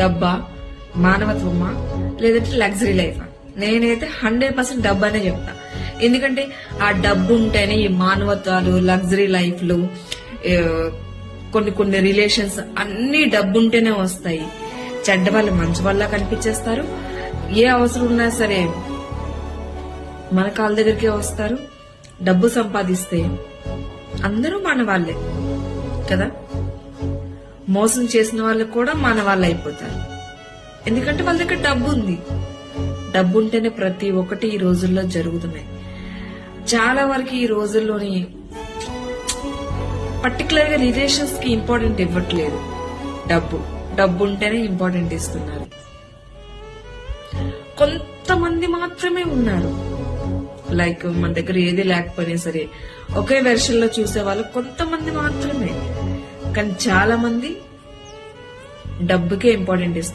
డబ్బా మానవత్వమా లేదంటే లగ్జరీ లైఫా. నేనైతే హండ్రెడ్ పర్సెంట్ డబ్బు అనే చెప్తా. ఎందుకంటే ఆ డబ్బు ఉంటేనే ఈ మానవత్వాలు లగ్జరీ లైఫ్లు కొన్ని కొన్ని రిలేషన్స్ అన్ని డబ్బు ఉంటేనే వస్తాయి. చెడ్డ వాళ్ళు మంచి వల్ల కనిపించేస్తారు. ఏ అవసరం ఉన్నా సరే మన కాళ్ళ దగ్గరికే వస్తారు. డబ్బు సంపాదిస్తే అందరూ మన వాళ్ళే కదా? మోసం చేసిన వాళ్ళు కూడా మన వాళ్ళు అయిపోతారు. ఎందుకంటే వాళ్ళ దగ్గర డబ్బు ఉంది. డబ్బు ఉంటేనే ప్రతి ఒక్కటి ఈ రోజుల్లో జరుగుతున్నాయి చాలా వరకు ఈ రోజుల్లోని పర్టికులర్గా రిలేషన్స్కి ఇంపార్టెంట్ ఇవ్వట్లేదు. డబ్బు. డబ్బు ఉంటేనే ఇంపార్టెంట్ ఇస్తున్నారు. కొంతమంది మాత్రమే ఉన్నారు. లైక్ మన దగ్గర ఏది లేకపోయినా సరే ఒకే వెర్షన్లో చూసే వాళ్ళు కొంతమంది మాత్రమే. కానీ చాలా మంది డబ్బుకే ఇంపార్టెంట్ ఇస్తారు.